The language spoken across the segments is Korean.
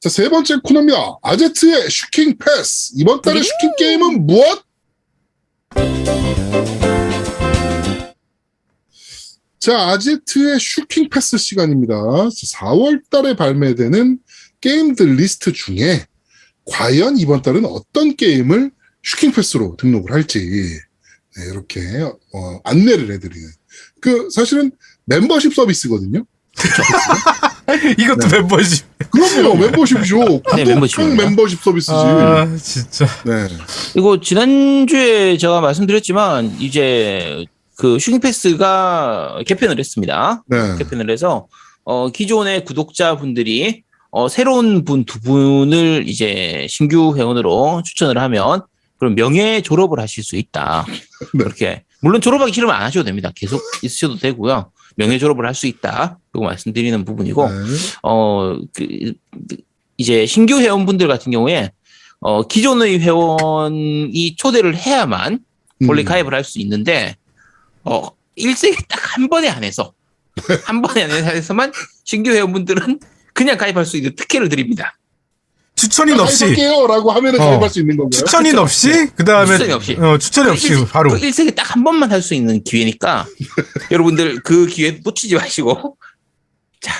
자, 세 번째 코너입니다. 아제트의 슈킹 패스. 이번 달의 슈킹 게임은 무엇? 자, 아제트의 슈킹 패스 시간입니다. 4월 달에 발매되는 게임들 리스트 중에 과연 이번 달은 어떤 게임을 슈킹 패스로 등록을 할지 네, 이렇게 어, 안내를 해드리는 그 사실은 멤버십 서비스거든요. 이것도 네. 멤버십. 그럼요, 멤버십이죠. 네. 구독형 멤버십 서비스지. 아, 진짜. 네. 이거 지난주에 제가 말씀드렸지만 이제 그 슈킹 패스가 개편을 했습니다. 네. 개편을 해서 어 기존의 구독자분들이 어 새로운 분 두 분을 이제 신규 회원으로 추천을 하면 그럼 명예 졸업을 하실 수 있다. 네. 그렇게 물론 졸업하기 싫으면 안 하셔도 됩니다. 계속 있으셔도 되고요. 명예 졸업을 할 수 있다. 그거 말씀드리는 부분이고 네. 어, 그, 그, 이제 신규 회원분들 같은 경우에, 어, 기존의 회원이 초대를 해야만 원래 음. 가입을 할 수 있는데, 어, 일생에 딱 한 번에 한해서, 한 번에 한해서만 신규 회원분들은 그냥 가입할 수 있는 특혜를 드립니다. 추천인 없이. 가입할게요라고 하면은 어. 가입할 수 있는 건가요? 추천인 없이 그 다음에 추천이 없이. 어, 추천이 없이 일- 바로 그 일생에 딱 한 번만 할 수 있는 기회니까, 여러분들 그 기회 놓치지 마시고, 자,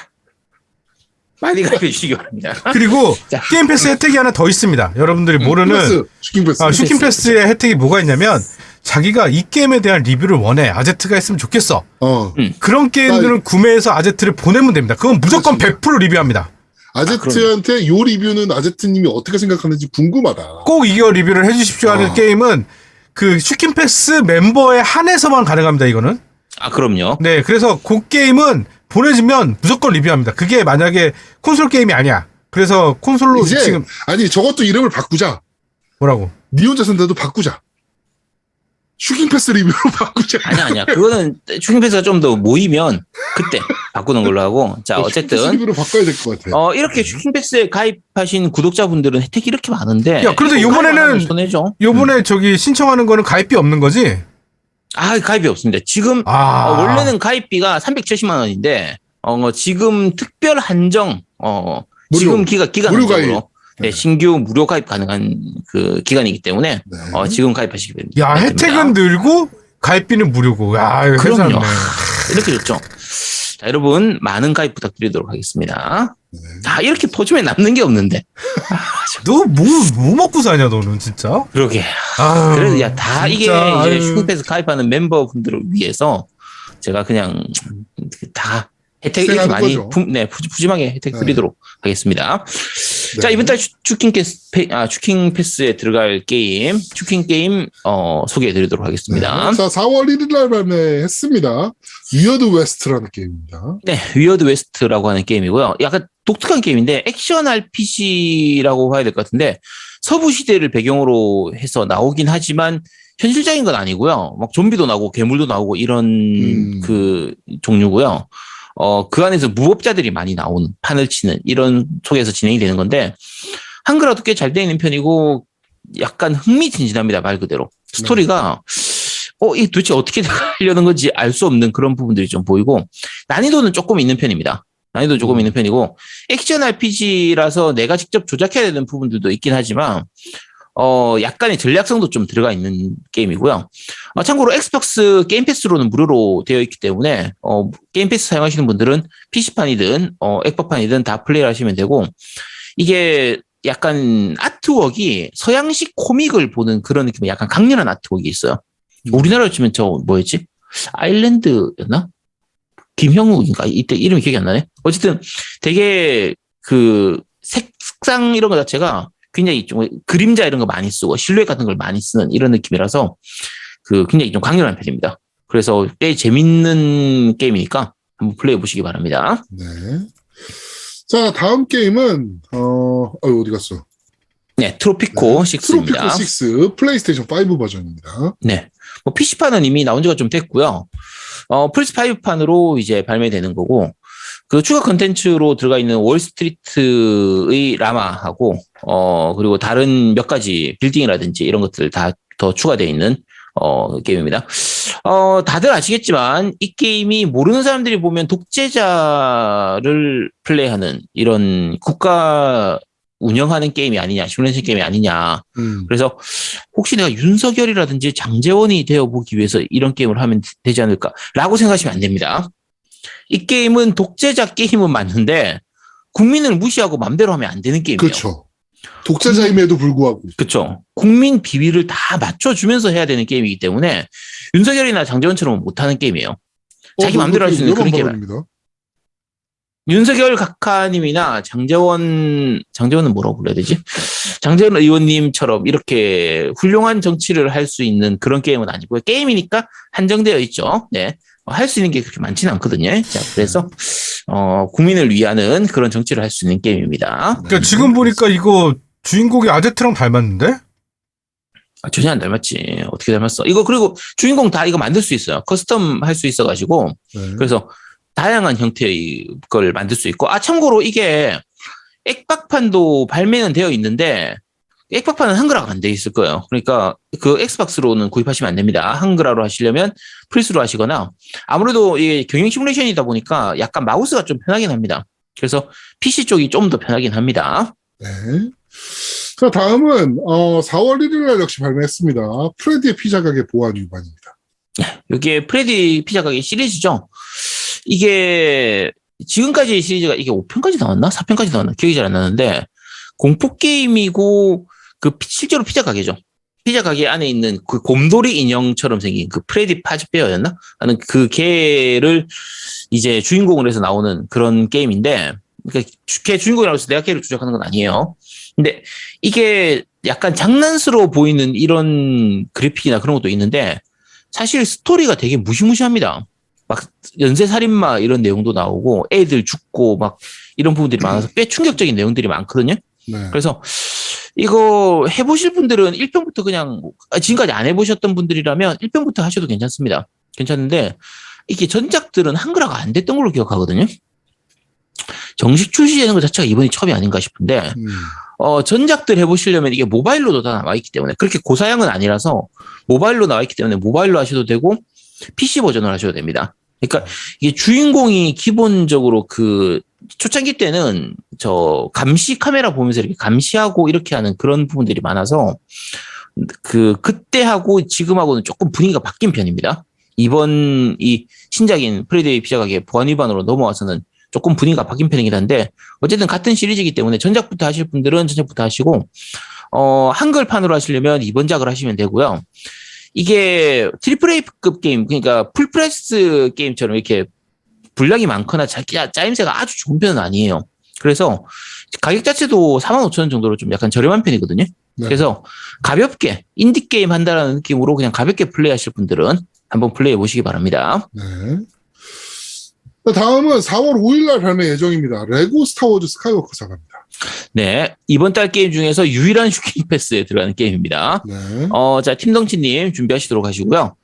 많이 가입해 주시기 바랍니다. 그리고 자. 게임 패스 혜택이 하나 더 있습니다. 여러분들이 모르는 패스, 슈킹 패스. 아, 슈킹 패스. 패스의 혜택이 뭐가 있냐면 자기가 이 게임에 대한 리뷰를 원해 아제트가 했으면 좋겠어. 어. 그런 게임들은 구매해서 아제트를 보내면 됩니다. 그건 무조건 100% 리뷰합니다. 아제트한테 요 리뷰는 아제트님이 어떻게 생각하는지 궁금하다. 꼭 이거 리뷰를 해주십시오 하는 아. 게임은 그 슈킹 패스 멤버에 한해서만 가능합니다. 이거는. 아, 그럼요. 네, 그래서 그 게임은 보내주면 무조건 리뷰합니다. 그게 만약에 콘솔 게임이 아니야. 그래서 콘솔로 이제 지금 아니 저것도 이름을 바꾸자. 뭐라고? 니 혼자 쓴데도 바꾸자. 슈킹 패스 리뷰로 바꾸자. 아니야, 아니야. 그거는 슈킹 패스가 좀 더 모이면 그때 바꾸는 걸로 하고. 자, 슈킹 패스 어쨌든. 바꿔야 될 것 같아. 어, 이렇게 슈킹 패스에 가입하신 구독자분들은 혜택이 이렇게 많은데. 야, 그런데 요번에는- 손해죠. 요번에 저기 신청하는 거는 가입비 없는 거지? 아, 가입이 없습니다. 지금, 아. 어, 원래는 가입비가 370만 원인데, 어, 지금 특별 한정, 어, 무료. 지금 기간, 기간 무료 한정으로. 가입. 네, 신규 무료 가입 가능한 그 기간이기 때문에, 네. 어, 지금 가입하시기 됩니다. 야, 혜택은 늘고 가입비는 무료고. 야, 그럼요. 이렇게 좋죠. 자, 여러분, 많은 가입 부탁드리도록 하겠습니다. 네. 아, 이렇게 퍼주면 남는 게 없는데. 너 뭐, 뭐 먹고 사냐, 너는 진짜? 그러게. 아유, 그래도 야, 다 이게 이제 아유. 슈팅패스 가입하는 member분들을 위해서 제가 그냥 다 혜택 이렇게 많이. 푸, 네, 푸, 푸짐하게 혜택 네. 드리도록 하겠습니다. 네. 자, 이번 달 페- 아, 패스에 들어갈 게임, 슈킹 게임, 어, 소개해 드리도록 하겠습니다. 네. 자, 4월 1일 날 발매했습니다. 위어드 웨스트라는 게임입니다. 네, 위어드 웨스트라고 하는 게임이고요. 약간 독특한 게임인데 액션 RPG라고 봐야 될 것 같은데 서부 시대를 배경으로 해서 나오긴 하지만 현실적인 건 아니고요. 막 좀비도 나오고 괴물도 나오고 이런 음. 그 종류고요. 어, 그 안에서 무법자들이 많이 나오는 판을 치는 이런 속에서 진행이 되는 건데 한글화도 꽤 잘 되어 있는 편이고 약간 흥미진진합니다 말 그대로 스토리가 어, 이 도대체 어떻게 하려는 건지 알 수 없는 그런 부분들이 좀 보이고 난이도는 조금 있는 편입니다. 난이도 조금 음. 있는 편이고 액션 RPG라서 내가 직접 조작해야 되는 부분들도 있긴 하지만 어 약간의 전략성도 좀 들어가 있는 게임이고요. 어, 참고로 엑스박스 게임 패스로는 무료로 되어 있기 때문에 어 게임 패스 사용하시는 분들은 PC판이든 어 액박판이든 다 플레이를 하시면 되고 이게 약간 아트웍이 서양식 코믹을 보는 그런 느낌의 약간 강렬한 아트웍이 있어요. 우리나라로 치면 저 뭐였지? 아일랜드였나? 김형욱인가? 이때 이름이 기억이 안 나네. 어쨌든 되게 그 색상 이런 거 자체가 굉장히 좀 그림자 이런 거 많이 쓰고 실루엣 같은 걸 많이 쓰는 이런 느낌이라서 그 굉장히 좀 강렬한 편입니다. 그래서 꽤 재밌는 게임이니까 한번 플레이해 보시기 바랍니다. 네. 자, 다음 게임은 어, 어 어디 갔어? 네, 트로피코 6입니다. 트로피코 6 플레이스테이션 5 버전입니다. 네. 뭐 PC판은 이미 나온 지가 좀 됐고요. 어, 플스5판으로 이제 발매되는 거고, 그 추가 컨텐츠로 들어가 있는 월스트리트의 라마하고, 어, 그리고 다른 몇 가지 빌딩이라든지 이런 것들 다 더 추가되어 있는, 어, 게임입니다. 어, 다들 아시겠지만, 이 게임이 모르는 사람들이 보면 독재자를 플레이하는 이런 국가 운영하는 게임이 아니냐, 시뮬레이션 게임이 아니냐. 음. 그래서 혹시 내가 윤석열이라든지 장재원이 되어 보기 위해서 이런 게임을 하면 되지 않을까라고 생각하시면 안 됩니다. 이 게임은 독재자 게임은 맞는데 국민을 무시하고 맘대로 하면 안 되는 게임이에요. 그렇죠. 독자자임에도 불구하고. 그렇죠. 국민 비위를 다 맞춰주면서 해야 되는 게임이기 때문에 윤석열이나 장재원처럼 못하는 게임이에요. 자기 어, 마음대로 할 수 있는 그런 게임. 발언입니다. 윤석열 각하님이나 장재원 장재원은 뭐라고 불러야 되지? 장재원 의원님처럼 이렇게 훌륭한 정치를 할 수 있는 그런 게임은 아니고요. 게임이니까 한정되어 있죠. 네. 할 수 있는 게 그렇게 많지는 않거든요. 자, 그래서 어, 국민을 위하는 그런 정치를 할 수 있는 게임입니다. 그러니까 지금 보니까 이거 주인공이 아제트랑 닮았는데? 아, 전혀 안 닮았지. 어떻게 닮았어? 이거 그리고 주인공 다 이거 만들 수 있어요. 커스텀 할 수 있어가지고 네. 그래서 다양한 형태의 걸 만들 수 있고 아 참고로 이게 액박판도 발매는 되어 있는데 액박판은 한글화가 안 돼 있을 거예요. 그러니까 그 엑스박스로는 구입하시면 안 됩니다. 한글화로 하시려면 플스로 하시거나 아무래도 이게 경영 시뮬레이션이다 보니까 약간 마우스가 좀 편하긴 합니다. 그래서 PC 쪽이 좀 더 편하긴 합니다. 네. 자, 다음은, 어, 4월 1일 날 역시 발매했습니다. 프레디의 피자 가게 보안 위반입니다. 이게 프레디 피자 가게 시리즈죠. 이게 지금까지 시리즈가 이게 5편까지 나왔나? 4편까지 나왔나? 기억이 잘 안 나는데 공포 게임이고 그 피- 실제로 피자 가게죠. 피자 가게 안에 있는 그 곰돌이 인형처럼 생긴 그 프레디 파즈베어였나? 하는 그 개를 이제 주인공으로 해서 나오는 그런 게임인데 그러니까 주인공이라고 해서 내가 걔를 조작하는 건 아니에요. 근데 이게 약간 장난스러워 보이는 이런 그래픽이나 그런 것도 있는데 사실 스토리가 되게 무시무시합니다. 막 연쇄살인마 이런 내용도 나오고 애들 죽고 막 이런 부분들이 많아서 꽤 충격적인 내용들이 많거든요. 네. 그래서 이거 해보실 분들은 1편부터 그냥 아, 지금까지 안 해보셨던 분들이라면 1편부터 하셔도 괜찮습니다. 괜찮은데 이게 전작들은 한글화가 안 됐던 걸로 기억하거든요. 정식 출시되는 것 자체가 이번이 처음이 아닌가 싶은데 음. 어, 전작들 해보시려면 이게 모바일로도 다 나와 있기 때문에 그렇게 고사양은 아니라서 모바일로 나와 있기 때문에 모바일로 하셔도 되고 PC 버전을 하셔도 됩니다. 그러니까 이게 주인공이 기본적으로 그 초창기 때는 저 감시 카메라 보면서 이렇게 감시하고 이렇게 하는 그런 부분들이 많아서 그 그때하고 지금하고는 조금 분위기가 바뀐 편입니다. 이번 이 신작인 프레데이 피자 가게 보안 위반으로 넘어와서는 조금 분위기가 바뀐 편이긴 한데 어쨌든 같은 시리즈이기 때문에 전작부터 하실 분들은 전작부터 하시고 어 한글판으로 하시려면 이번 작을 하시면 되고요. 이게 트리플 A급 게임 그러니까 풀프레스 게임처럼 이렇게 분량이 많거나 자, 짜- 짜임새가 아주 좋은 편은 아니에요. 그래서 가격 자체도 45,000원 정도로 좀 약간 저렴한 편이거든요. 네. 그래서 가볍게 인디 게임 한다라는 느낌으로 그냥 가볍게 플레이하실 분들은 한번 플레이해 보시기 바랍니다. 네. 자, 다음은 4월 5일 날 발매 예정입니다. 레고 스타워즈 스카이워커 사가입니다. 네. 이번 달 게임 중에서 유일한 슈킹 패스에 들어가는 게임입니다. 네. 어, 자, 팀덩치님 준비하시도록 하시고요.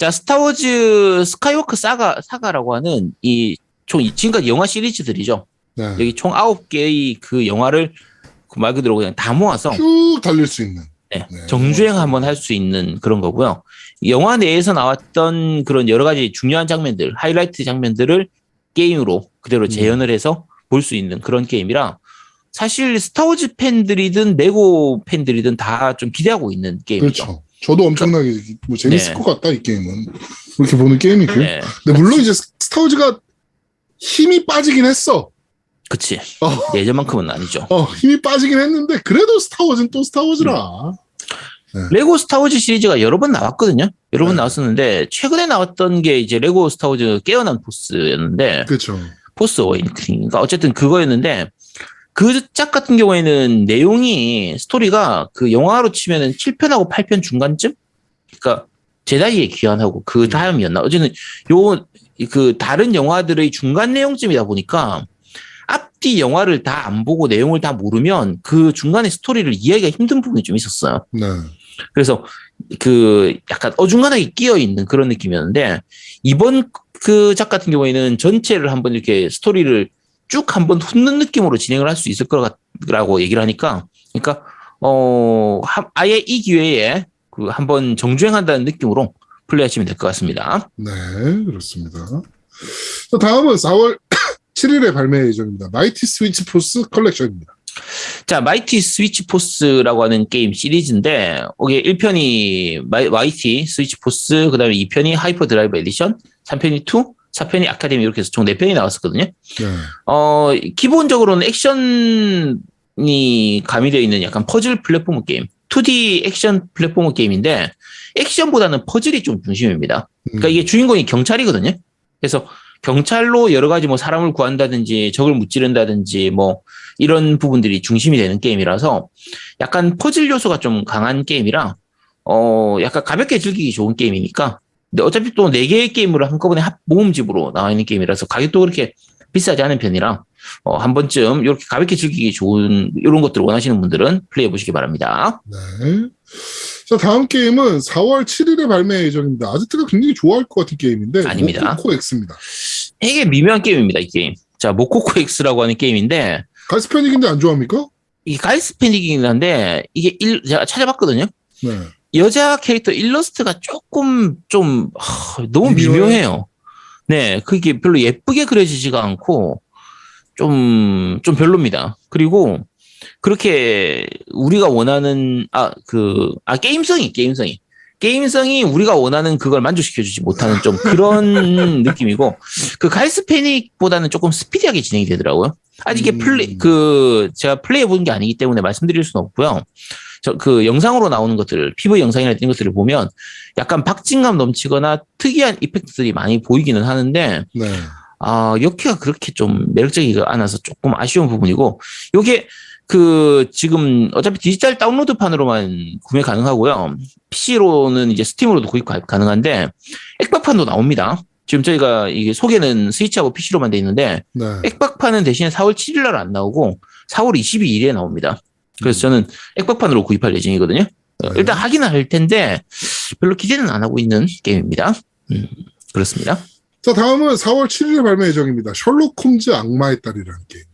자, 스타워즈 스카이워크 사가, 사가라고 하는 이, 총, 이- 지금까지 영화 시리즈들이죠. 네. 여기 총 9개의 그 영화를 그 말 그대로 그냥 다 모아서 쭉 달릴 수 있는. 네, 네. 정주행 한번 할 수 있는 그런 거고요. 영화 내에서 나왔던 그런 여러 가지 중요한 장면들, 하이라이트 장면들을 게임으로 그대로 음. 재현을 해서 볼 수 있는 그런 게임이라 사실 스타워즈 팬들이든 레고 팬들이든 다 좀 기대하고 있는 게임이죠. 그렇죠. 저도 엄청나게 뭐 재밌을 네. 것 같다, 이 게임은. 그렇게 보는 게임이고요. 네, 근데 물론 이제 스타워즈가 힘이 빠지긴 했어. 그치. 어. 예전만큼은 아니죠. 어, 힘이 빠지긴 했는데, 그래도 스타워즈는 또 스타워즈라. 레고 스타워즈 시리즈가 여러 번 나왔거든요. 여러 번 네. 나왔었는데 최근에 나왔던 게 이제 레고 스타워즈 깨어난 포스였는데 그렇죠. 포스 어웨이닝인가 어쨌든 그거였는데 그 짝 같은 경우에는 내용이 스토리가 그 영화로 치면은 7편하고 8편 중간쯤 그러니까 제다이의 귀환하고 그 다음이었나 어쨌든 요 그 다른 영화들의 중간 내용쯤이다 보니까 앞뒤 영화를 다 안 보고 내용을 다 모르면 그 중간에 스토리를 이해하기가 힘든 부분이 좀 있었어요. 네. 그래서 그 약간 어중간하게 끼어 있는 그런 느낌이었는데 이번 그 작 같은 경우에는 전체를 한번 이렇게 스토리를 쭉 한번 훑는 느낌으로 진행을 할 수 있을 거라고 얘기를 하니까 그러니까 어 하- 아예 이 기회에 그 한번 정주행한다는 느낌으로 플레이하시면 될 것 같습니다. 네, 그렇습니다. 자, 다음은 4월 7일에 발매 예정입니다. 마이티 스위치 포스 컬렉션입니다. 자, 마이티 스위치 포스라고 하는 게임 시리즈인데, 이게 1편이 마이티 스위치 포스, 그 다음에 2편이 하이퍼 드라이브 에디션, 3편이 2, 4편이 아카데미 이렇게 해서 총 4편이 나왔었거든요. 네. 어, 기본적으로는 액션이 가미되어 있는 약간 퍼즐 플랫폼 게임, 2D 액션 플랫폼 게임인데, 액션보다는 퍼즐이 좀 중심입니다. 그러니까 음. 이게 주인공이 경찰이거든요. 그래서 경찰로 여러 가지 뭐 사람을 구한다든지 적을 무찌른다든지 뭐 이런 부분들이 중심이 되는 게임이라서 약간 퍼즐 요소가 좀 강한 게임이라 어 약간 가볍게 즐기기 좋은 게임이니까 근데 어차피 또 네 개의 게임으로 한꺼번에 합 모음집으로 나와 있는 게임이라서 가격도 그렇게 비싸지 않은 편이라 어, 한 번쯤 이렇게 가볍게 즐기기 좋은 이런 것들을 원하시는 분들은 플레이해 보시기 바랍니다. 네. 자, 다음 게임은 4월 7일에 발매 예정입니다. 아지트가 굉장히 좋아할 것 같은 게임인데. 아닙니다. 모코코 X입니다. 되게 미묘한 게임입니다, 이 게임. 자, 모코코 X라고 하는 게임인데 갈스패닉인데 안 좋아합니까? 이게 가이스 패닉이긴 한데 이게 일, 제가 찾아봤거든요. 네. 여자 캐릭터 일러스트가 조금 좀 하, 너무 미묘해요? 미묘해요. 네, 그게 별로 예쁘게 그려지지가 않고 좀좀 별로입니다. 그리고 그렇게 우리가 원하는 아 그 아 게임성이 게임성이 게임성이 우리가 원하는 그걸 만족시켜주지 못하는 좀 그런 느낌이고 그 가이스 패닉보다는 조금 스피디하게 진행이 되더라고요. 아직 이게 음. 플레이 그 제가 플레이해 본 게 아니기 때문에 말씀드릴 수는 없고요. 저 그 영상으로 나오는 것들, PV 영상이나 이런 것들을 보면 약간 박진감 넘치거나 특이한 이펙트들이 많이 보이기는 하는데 네. 아 역해가 그렇게 좀 매력적이가 않아서 조금 아쉬운 부분이고 요게 그 지금 어차피 디지털 다운로드판으로만 구매 가능하고요. PC로는 이제 스팀으로도 구입 가- 가능한데 액박판도 나옵니다. 지금 저희가 이게 소개는 스위치하고 PC로만 돼 있는데 네. 액박판은 대신에 4월 7일 날 안 나오고 4월 22일에 나옵니다. 그래서 저는 액박판으로 구입할 예정이거든요. 어, 네. 일단 하기는 할 텐데 별로 기대는 안 하고 있는 게임입니다. 음, 그렇습니다. 자, 다음은 4월 7일에 발매 예정입니다. 셜록 홈즈 악마의 딸이라는 게임.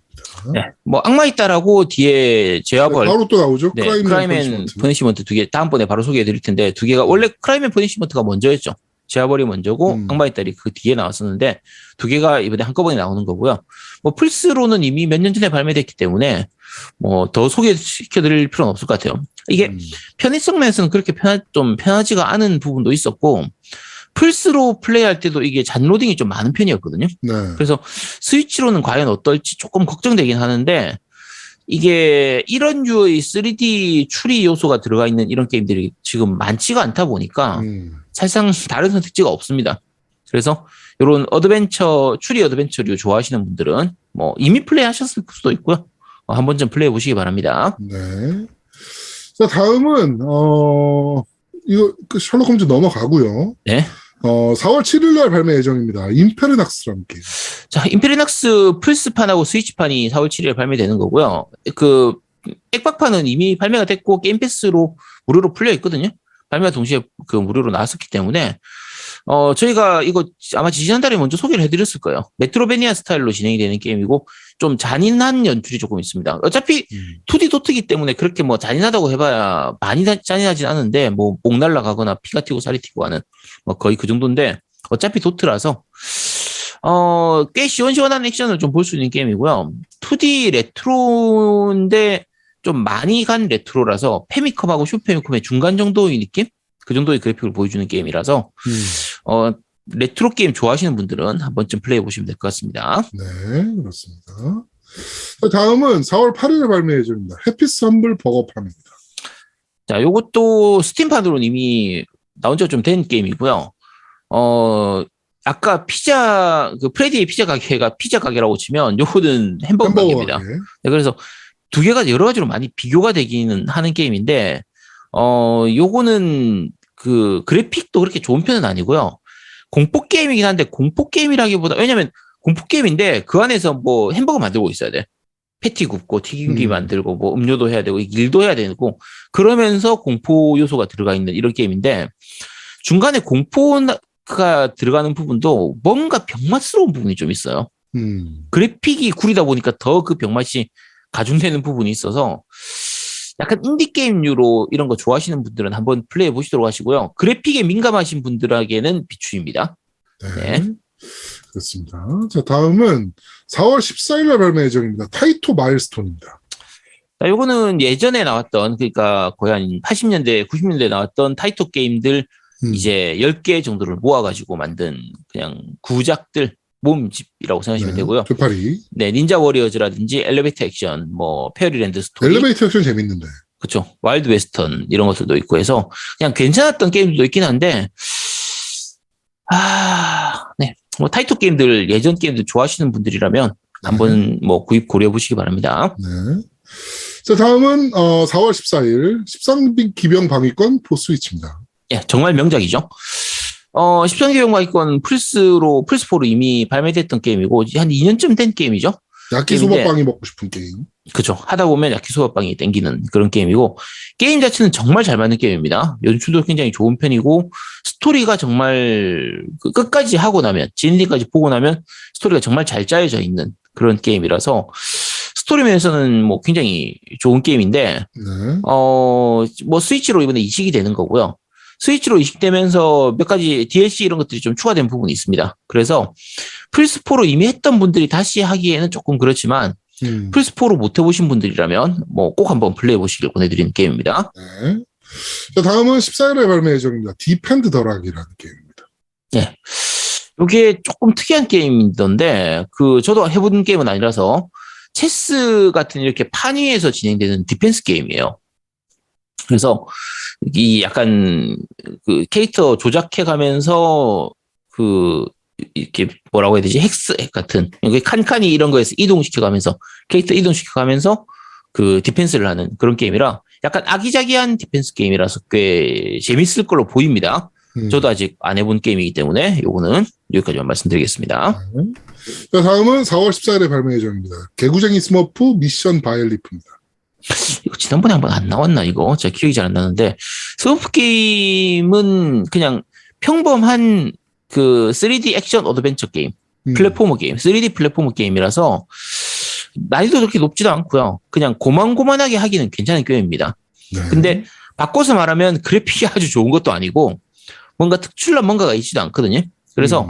네. 뭐 악마 있다라고 뒤에 제아벌 바로 또 나오죠. 네, 크라이맨 크라이맨 퍼니시먼트. 퍼니시먼트 두 개 다음번에 바로 소개해 드릴 텐데 두 개가 원래 크라이맨 퍼니시먼트가 먼저였죠. 제아벌이 먼저고 음. 악마의 딸이 그 뒤에 나왔었는데 두 개가 이번에 한꺼번에 나오는 거고요. 뭐 플스로는 이미 몇 년 전에 발매됐기 때문에 뭐 더 소개시켜 드릴 필요는 없을 것 같아요. 이게 음. 편의성 면에서는 그렇게 편하, 좀 편하지가 않은 부분도 있었고 플스로 플레이할 때도 이게 잔로딩이 좀 많은 편이었거든요. 네. 그래서 스위치로는 과연 어떨지 조금 걱정되긴 하는데 이게 이런 류의 3D 추리 요소가 들어가 있는 이런 게임들이 지금 많지가 않다 보니까 음. 사실상 다른 선택지가 없습니다. 그래서 이런 어드벤처 추리 어드벤처류 좋아하시는 분들은 뭐 이미 플레이 하셨을 수도 있고요. 어, 한 번쯤 플레이해 보시기 바랍니다. 네. 자, 다음은, 어, 이거, 그 셜록 홈즈 넘어가고요. 네. 어, 4월 7일 날 발매 예정입니다. 임페르낙스라는 게임. 자, 임페리낙스 플스판하고 스위치판이 4월 7일에 발매되는 거고요. 그 액박판은 이미 발매가 됐고 게임 패스로 무료로 풀려 있거든요. 발매와 동시에 그 무료로 나왔었기 때문에 어 저희가 이거 아마 지지난달에 먼저 소개를 해드렸을 거예요. 메트로베니아 스타일로 진행이 되는 게임이고 좀 잔인한 연출이 조금 있습니다. 어차피 음. 2D 도트기 때문에 그렇게 뭐 잔인하다고 해봐야 많이 다- 잔인하진 않은데 뭐 목 날라가거나 피가 튀고 살이 튀고 하는 뭐 거의 그 정도인데 어차피 도트라서 어, 꽤 시원시원한 액션을 좀 볼 수 있는 게임이고요. 2D 레트로인데 좀 많이 간 레트로라서 페미컴하고 슈페미컴의 중간 정도의 느낌? 그 정도의 그래픽을 보여주는 게임이라서 음. 어, 레트로 게임 좋아하시는 분들은 한 번쯤 플레이해 보시면 될 것 같습니다. 네, 그렇습니다. 자, 다음은 4월 8일에 발매 예정입니다. 해피스 험블 버거팜입니다. 자, 요것도 스팀판으로는 이미 나온 지가 좀 된 게임이고요. 어, 아까 피자, 그 프레디의 피자 가게가 피자 가게라고 치면 요거는 햄버거, 가게입니다. 가게. 네, 그래서 두 개가 여러 가지로 많이 비교가 되기는 하는 게임인데, 어, 요거는 그 그래픽도 그렇게 좋은 편은 아니고요. 공포 게임이긴 한데 공포 게임이라기보다, 왜냐면 공포 게임인데 그 안에서 뭐 햄버거 만들고 있어야 돼. 패티 굽고 튀김기 음. 만들고 뭐 음료도 해야 되고 일도 해야 되고 그러면서 공포 요소가 들어가 있는 이런 게임인데 중간에 공포가 들어가는 부분도 뭔가 병맛스러운 부분이 좀 있어요. 음. 그래픽이 구리다 보니까 더 그 병맛이 가중되는 부분이 있어서 약간 인디 게임류로 이런 거 좋아하시는 분들은 한번 플레이해 보시도록 하시고요. 그래픽에 민감하신 분들에게는 비추입니다. 네. 네. 그렇습니다. 자, 다음은 4월 14일 날 발매 예정입니다. 타이토 마일스톤입니다. 자, 요거는 예전에 나왔던, 그러니까 거의 한 80년대, 90년대 나왔던 타이토 게임들 음. 이제 10개 정도를 모아가지고 만든 그냥 구작들, 모음집이라고 생각하시면 네, 되고요. 되파리. 네, 닌자 워리어즈라든지 엘리베이터 액션, 뭐, 페어리랜드 스토리. 엘리베이터 액션 재밌는데. 그쵸. 와일드 웨스턴 이런 것들도 있고 해서 그냥 괜찮았던 게임들도 있긴 한데, 아, 네. 뭐 타이토 게임들, 예전 게임들 좋아하시는 분들이라면 한번 뭐 구입 고려해 보시기 바랍니다. 네. 자, 다음은 어, 4월 14일 13비 기병 방위권 포스위치입니다. 예, 정말 명작이죠. 어, 13개 용마이권 플스로, 플스4로 이미 발매됐던 게임이고, 한 2년쯤 된 게임이죠. 야끼소바빵이 먹고 싶은 게임. 그죠. 하다 보면 야키소바빵이 땡기는 그런 게임이고, 게임 자체는 정말 잘 만든 게임입니다. 연출도 굉장히 좋은 편이고, 스토리가 정말 그 끝까지 하고 나면, 진리까지 보고 나면 스토리가 정말 잘 짜여져 있는 그런 게임이라서, 스토리 면에서는 뭐 굉장히 좋은 게임인데, 네. 어, 뭐 스위치로 이번에 이식이 되는 거고요. 스위치로 이식되면서 몇 가지 DLC 이런 것들이 좀 추가된 부분이 있습니다. 그래서 플스4로 이미 했던 분들이 다시 하기에는 조금 그렇지만 음, 플스4로 못 해보신 분들이라면 뭐 꼭 한번 플레이해 보시길 권해드리는 게임입니다. 네. 자, 다음은 14일에 발매 예정입니다. 디펜드 더락이라는 게임입니다. 이게 조금 특이한 게임이던데 그 저도 해본 게임은 아니라서 체스 같은 이렇게 판 위에서 진행되는 디펜스 게임이에요. 그래서 이 약간 그 캐릭터 조작해 가면서 그 이렇게 뭐라고 해야 되지 헥스 같은 여기 칸칸이 이런 거에서 이동시켜 가면서 캐릭터 이동시켜 가면서 그 디펜스를 하는 그런 게임이라 약간 아기자기한 디펜스 게임이라서 꽤 재밌을 걸로 보입니다. 음. 저도 아직 안 해본 게임이기 때문에 요거는 여기까지만 말씀드리겠습니다. 네. 자, 다음은 4월 14일에 발매 예정입니다. 개구쟁이 스머프 미션 바이올리프입니다. 이거 지난번에 한 번 안 나왔나 이거 제가 기억이 잘 안 나는데 스머프 게임은 그냥 평범한 그 3D 액션 어드벤처 게임, 음. 플랫포머 게임, 3D 플랫포머 게임이라서 난이도 그렇게 높지도 않고요. 그냥 고만고만하게 하기는 괜찮은 게임입니다. 네. 근데 바꿔서 말하면 그래픽이 아주 좋은 것도 아니고 뭔가 특출난 뭔가가 있지도 않거든요. 그래서 음.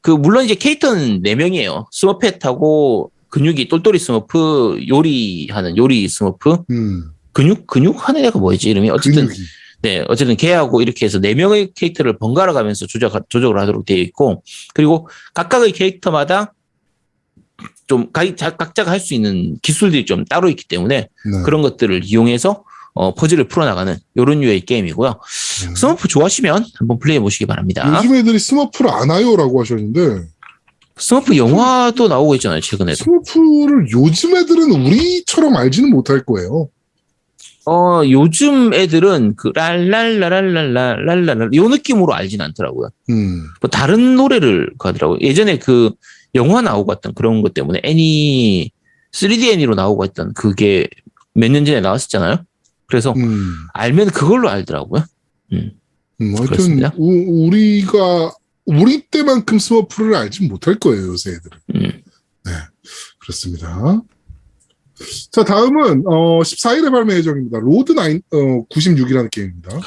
그 물론 이제 캐릭터는 4명이에요. 스머펫하고 근육이 똘똘이 스머프, 요리하는 요리 스머프, 음, 근육 근육 하는 애가 뭐였지 이름이 어쨌든 근육이. 네 어쨌든 걔하고 이렇게 해서 네 명의 캐릭터를 번갈아 가면서 조작 조작을 하도록 되어 있고 그리고 각각의 캐릭터마다 좀 각자가 할 수 있는 기술들이 좀 따로 있기 때문에 네. 그런 것들을 이용해서 어, 퍼즐을 풀어나가는 이런 류의 게임이고요. 네. 스머프 좋아하시면 한번 플레이해 보시기 바랍니다. 요즘 애들이 스머프를 안 와요라고 하셨는데 스머프 영화도 나오고 있잖아요 최근에도. 스머프를 요즘 애들은 우리처럼 알지는 못할 거예요. 어, 요즘 애들은 그 랄랄라랄랄랄랄랄 요 느낌으로 알진 않더라고요. 음, 뭐 다른 노래를 가더라고요. 예전에 그 영화 나오고 왔던 그런 것 때문에 애니 3D 애니로 나오고 했던 그게 몇 년 전에 나왔었잖아요. 그래서 음, 알면 그걸로 알더라고요. 음. 음, 하여튼. 우, 우리가 우리 때만큼 스머프를 알지 못할 거예요 요새 애들은. 음. 그렇습니다. 자 다음은 어, 14일에 발매 예정입니다. 로드 9 어, 96이라는 게임입니다.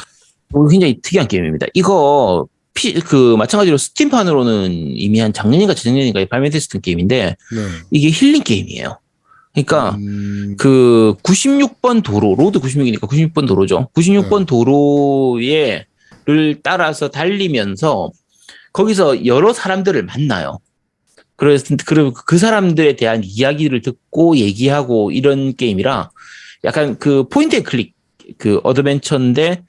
이거 굉장히 특이한 게임입니다. 이거 피, 그 마찬가지로 스팀판으로는 이미 한 작년인가 재작년인가 발매됐었던 게임인데 네. 이게 힐링 게임이에요. 그러니까 음, 그 96번 도로, 로드 96이니까 96번 도로죠. 96번 도로에를 따라서 달리면서 거기서 여러 사람들을 만나요. 그래서 그 사람들에 대한 이야기를 듣고 얘기하고 이런 게임이라 약간 그 포인트 앤 클릭 그 어드벤처인데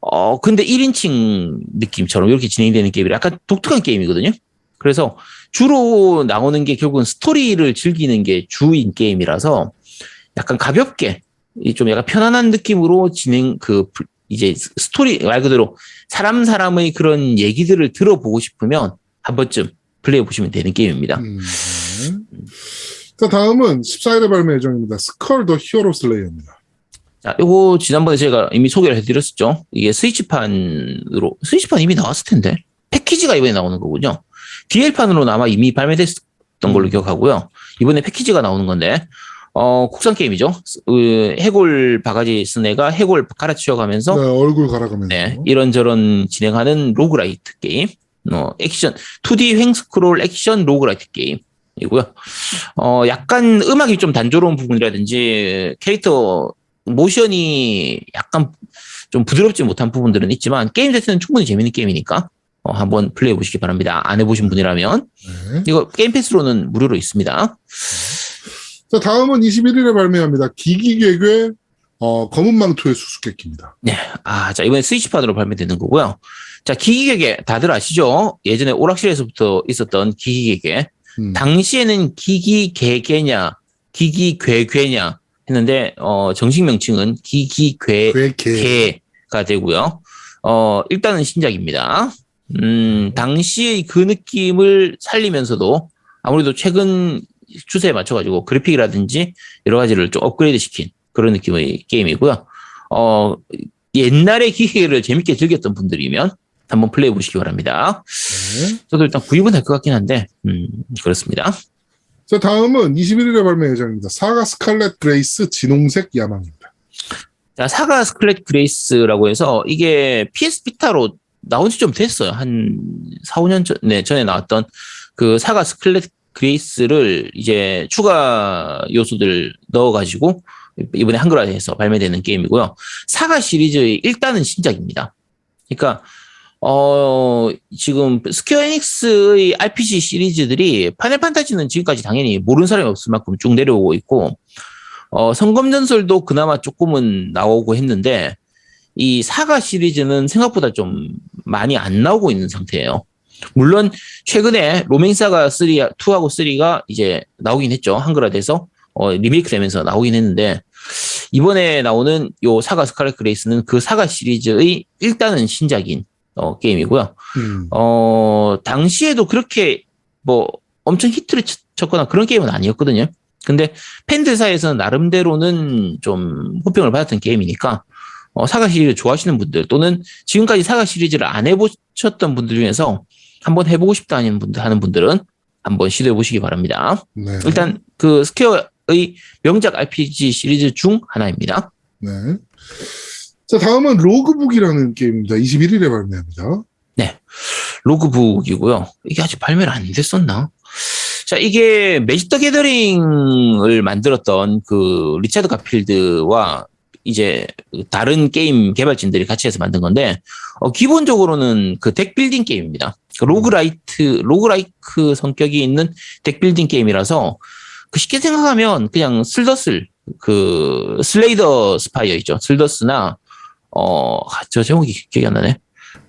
어 근데 1인칭 느낌처럼 이렇게 진행되는 게임이라 약간 독특한 게임이거든요. 그래서 주로 나오는 게 결국은 스토리를 즐기는 게 주인 게임이라서 약간 가볍게 이좀 약간 편안한 느낌으로 진행 그 부- 이제 스토리 말 그대로 사람 사람의 그런 얘기들을 들어보고 싶으면 한 번쯤 플레이해 보시면 되는 게임입니다. 음, 네. 자 다음은 14일에 발매 예정입니다. 스컬 더 히어로 슬레이어입니다. 자, 요거 지난번에 제가 이미 소개를 해드렸었죠. 이게 스위치판으로 스위치판 이미 나왔을 텐데 패키지가 이번에 나오는 거군요. DL판으로는 아마 이미 발매됐던 걸로 기억하고요. 이번에 패키지가 나오는 건데 어 국산 게임이죠. 그 해골 바가지 쓴 애가 해골 갈아치워가면서 네, 얼굴 갈아가면서. 네, 이런저런 진행하는 로그라이트 게임. 어, 액션, 2D 횡스크롤 액션 로그라이트 게임. 이고요. 어, 약간 음악이 좀 단조로운 부분이라든지 캐릭터 모션이 약간 좀 부드럽지 못한 부분들은 있지만 게임 자체는 충분히 재밌는 게임이니까 어, 한번 플레이해 보시기 바랍니다. 안 해보신 분이라면 네. 이거 게임 패스로는 무료로 있습니다. 자, 다음은 21일에 발매합니다. 기기괴괴 어, 검은 망토의 수수께끼입니다. 아, 자, 이번에 스위치판으로 발매되는 거고요. 자, 기기계계 다들 아시죠? 예전에 오락실에서부터 있었던 기기계계. 음. 당시에는 기기계계냐, 기기괴괴냐 했는데, 어, 정식 명칭은 기기괴 괴괴. 개가 되고요. 어, 일단은 신작입니다. 음, 당시의 그 느낌을 살리면서도 아무래도 최근 추세에 맞춰가지고 그래픽이라든지 여러 가지를 좀 업그레이드 시킨 그런 느낌의 게임이고요. 어, 옛날에 기계를 재밌게 즐겼던 분들이면 한번 플레이해 보시기 바랍니다. 네. 저도 일단 구입은 할 것 같긴 한데, 음, 그렇습니다. 자, 다음은 21일에 발매 예정입니다. 사가 스칼렛 그레이스 진홍색 야망입니다. 자, 사가 스클렛 그레이스라고 해서 이게 PS 비타로 나온 지 좀 됐어요. 한 4, 5년 전, 네, 전에 나왔던 그 사가 스클렛 그레이스를 이제 추가 요소들 넣어가지고 이번에 한글화해서 발매되는 게임이고요. 사가 시리즈의 일단은 신작입니다. 그러니까, 어, 지금 스퀘어 에닉스의 RPG 시리즈들이 파넬 판타지는 지금까지 당연히 모르는 사람이 없을 만큼 쭉 내려오고 있고, 어, 성검 전설도 그나마 조금은 나오고 했는데, 이 사가 시리즈는 생각보다 좀 많이 안 나오고 있는 상태예요. 물론, 최근에 로맨사가 3, 2하고 3가 이제 나오긴 했죠. 한글화돼서, 어, 리메이크 되면서 나오긴 했는데, 이번에 나오는 요 사가 스칼렛 그레이스는 그 사가 시리즈의 일단은 신작인, 어, 게임이고요. 음. 어, 당시에도 그렇게 뭐 엄청 히트를 쳤- 쳤거나 그런 게임은 아니었거든요. 근데 팬들 사이에서는 나름대로는 좀 호평을 받았던 게임이니까 어, 사가 시리즈 좋아하시는 분들 또는 지금까지 사가 시리즈를 안 해보셨던 분들 중에서 한번 해보고 싶다 하는 분들 하는 분들은 한번 시도해 보시기 바랍니다. 네. 일단 그 스퀘어의 명작 RPG 시리즈 중 하나입니다. 네. 자, 다음은 로그북이라는 게임입니다. 21일에 발매합니다. 로그북이고요. 이게 아직 발매를 안 됐었나? 자, 이게 매직 더 게더링을 만들었던 그 리차드 가필드와 이제 다른 게임 개발진들이 같이 해서 만든 건데, 어, 기본적으로는 그 덱 빌딩 게임입니다. 그 로그라이트, 로그라이크 성격이 있는 덱 빌딩 게임이라서 그 쉽게 생각하면 그냥 슬더슬, 그 슬레이더 스파이어 있죠. 슬더스나, 어, 아, 저 제목이 기억이 안 나네.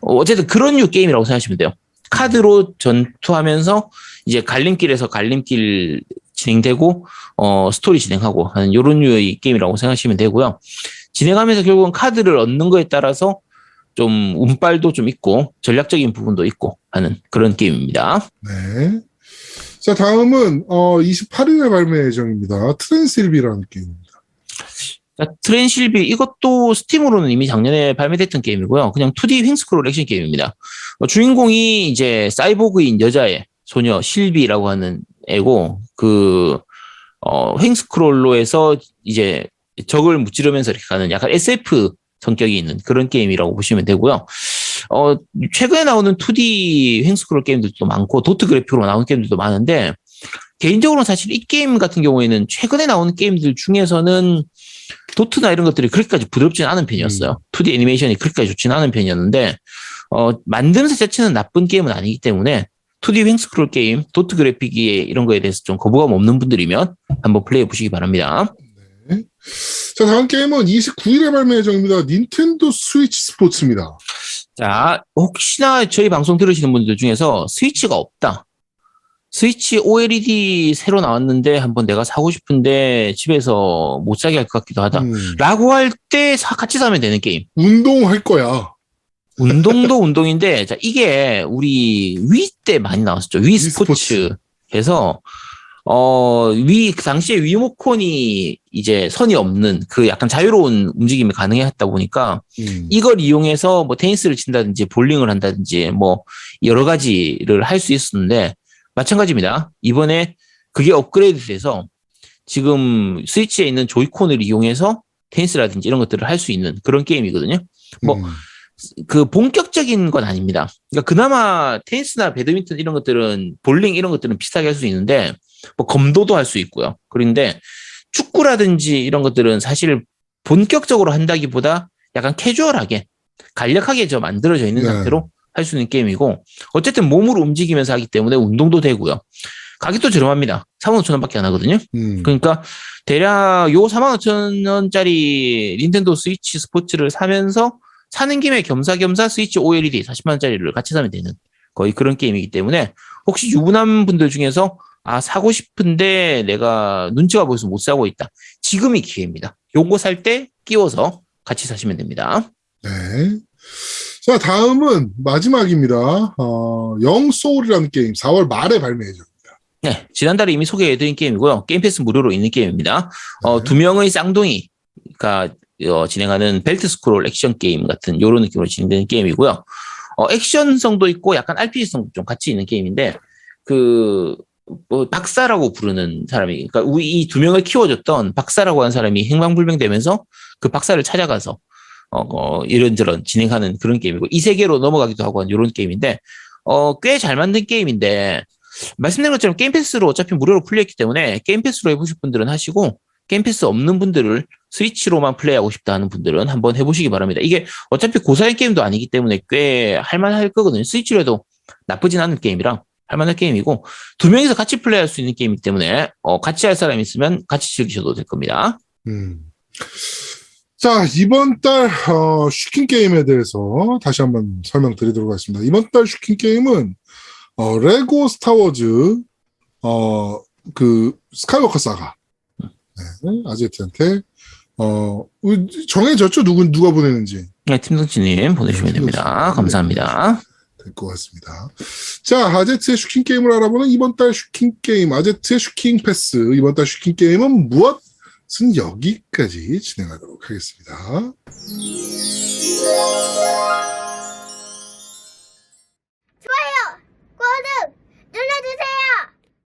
어, 어쨌든 그런 류 게임이라고 생각하시면 돼요. 카드로 전투하면서 이제 갈림길에서 갈림길 진행되고 어 스토리 진행하고 하는 요런 류의 게임이라고 생각하시면 되고요. 진행하면서 결국은 카드를 얻는 거에 따라서 좀 운빨도 좀 있고 전략적인 부분도 있고 하는 그런 게임입니다. 네. 자, 다음은 어 28일에 발매 예정입니다. 트랜실비라는 게임입니다. 자, 트랜실비 이것도 스팀으로는 이미 작년에 발매됐던 게임이고요. 그냥 2D 횡스크롤 액션 게임입니다. 어, 주인공이 이제 사이보그인 여자의 소녀 실비라고 하는 애고 그 어, 횡스크롤로 해서 이제 적을 무찌르면서 이렇게 가는 약간 SF 성격이 있는 그런 게임이라고 보시면 되고요. 어, 최근에 나오는 2D 횡스크롤 게임들도 많고 도트 그래픽으로 나오는 게임들도 많은데 개인적으로는 사실 이 게임 같은 경우에는 최근에 나오는 게임들 중에서는 도트나 이런 것들이 그렇게까지 부드럽지는 않은 편이었어요. 2D 애니메이션이 그렇게까지 좋지는 않은 편이었는데, 어, 만듦새 자체는 나쁜 게임은 아니기 때문에, 2D 횡스크롤 게임, 도트 그래픽이 이런 거에 대해서 좀 거부감 없는 분들이면 한번 플레이해 보시기 바랍니다. 자, 다음 게임은 29일에 발매 예정입니다. 닌텐도 스위치 스포츠입니다. 자, 혹시나 저희 방송 들으시는 분들 중에서 스위치가 없다. 스위치 OLED 새로 나왔는데 한번 내가 사고 싶은데 집에서 못 사게 할 것 같기도 하다. 음, 라고 할 때 같이 사면 되는 게임. 운동할 거야. 운동도 운동인데, 자, 이게 우리 위 때 많이 나왔었죠. 위 스포츠. 해서, 어, 위, 그 당시에 위모콘이 이제 선이 없는 그 약간 자유로운 움직임이 가능했다 보니까 음. 이걸 이용해서 뭐 테니스를 친다든지 볼링을 한다든지 뭐 여러 가지를 할 수 있었는데 마찬가지입니다. 이번에 그게 업그레이드 돼서 지금 스위치에 있는 조이콘을 이용해서 테니스라든지 이런 것들을 할 수 있는 그런 게임이거든요. 뭐 음. 그 본격적인 건 아닙니다. 그러니까 그나마 테니스나 배드민턴 이런 것들은 볼링 이런 것들은 비슷하게 할 수 있는데 뭐 검도도 할 수 있고요. 그런데 축구라든지 이런 것들은 사실 본격적으로 한다기보다 약간 캐주얼하게 간략하게 저 만들어져 있는 네. 상태로 할 수 있는 게임이고 어쨌든 몸을 움직이면서 하기 때문에 운동도 되고요. 가격도 저렴합니다. 4만 5천 원밖에 안 하거든요. 음. 그러니까 대략 요 4만 5천 원짜리 닌텐도 스위치 스포츠를 사면서 사는 김에 겸사겸사 스위치 OLED 40만 원짜리를 같이 사면 되는 거의 그런 게임이기 때문에 혹시 유부남 분들 중에서 아 사고 싶은데 내가 눈치가 보여서 못 사고 있다. 지금이 기회입니다. 요거 살 때 끼워서 같이 사시면 됩니다. 네. 자, 다음은 마지막입니다. 어, 영소울이라는 게임 4월 말에 발매 예정입니다. 네, 지난달에 이미 소개해드린 게임이고요. 게임 패스 무료로 있는 게임입니다. 어, 네. 두 명의 쌍둥이가 어, 진행하는 벨트 스크롤 액션 게임 같은 이런 느낌으로 진행되는 게임이고요. 어, 액션성도 있고 약간 RPG성도 좀 같이 있는 게임인데 그 뭐, 박사라고 부르는 사람이, 그러니까 이두 명을 키워줬던 박사라고 하는 사람이 행방불명되면서 그 박사를 찾아가서 어, 어, 이런저런 진행하는 그런 게임이고 이 세계로 넘어가기도 하고 하는 이런 게임인데 어, 꽤 잘 만든 게임인데 말씀드린 것처럼 게임 패스로 어차피 무료로 풀렸기 때문에 게임 패스로 해보실 분들은 하시고 게임 패스 없는 분들을 스위치로만 플레이하고 싶다 하는 분들은 한번 해보시기 바랍니다. 이게 어차피 고사의 게임도 아니기 때문에 꽤 할만할 거거든요. 스위치로 해도 나쁘진 않은 게임이랑 할만한 게임이고 두 명이서 같이 플레이할 수 있는 게임이기 때문에 어, 같이 할 사람 있으면 같이 즐기셔도 될 겁니다. 음. 자, 이번 달, 어, 슈킹 게임에 대해서 다시 한번 설명드리도록 하겠습니다. 이번 달 슈킹 게임은, 어, 레고 스타워즈, 어, 그, 스카이워커 사가. 네, 아제트한테, 어, 정해졌죠? 누구, 누가 보내는지. 네, 팀성치님 보내주시면 네, 됩니다. 감사합니다. 네, 될것 같습니다. 자, 아제트의 슈킹 게임을 알아보는 이번 달 슈킹 게임, 아제트의 슈킹 패스. 이번 달 슈킹 게임은 무엇? 은 여기까지 진행하도록 하겠습니다. 좋아요! 꼬득!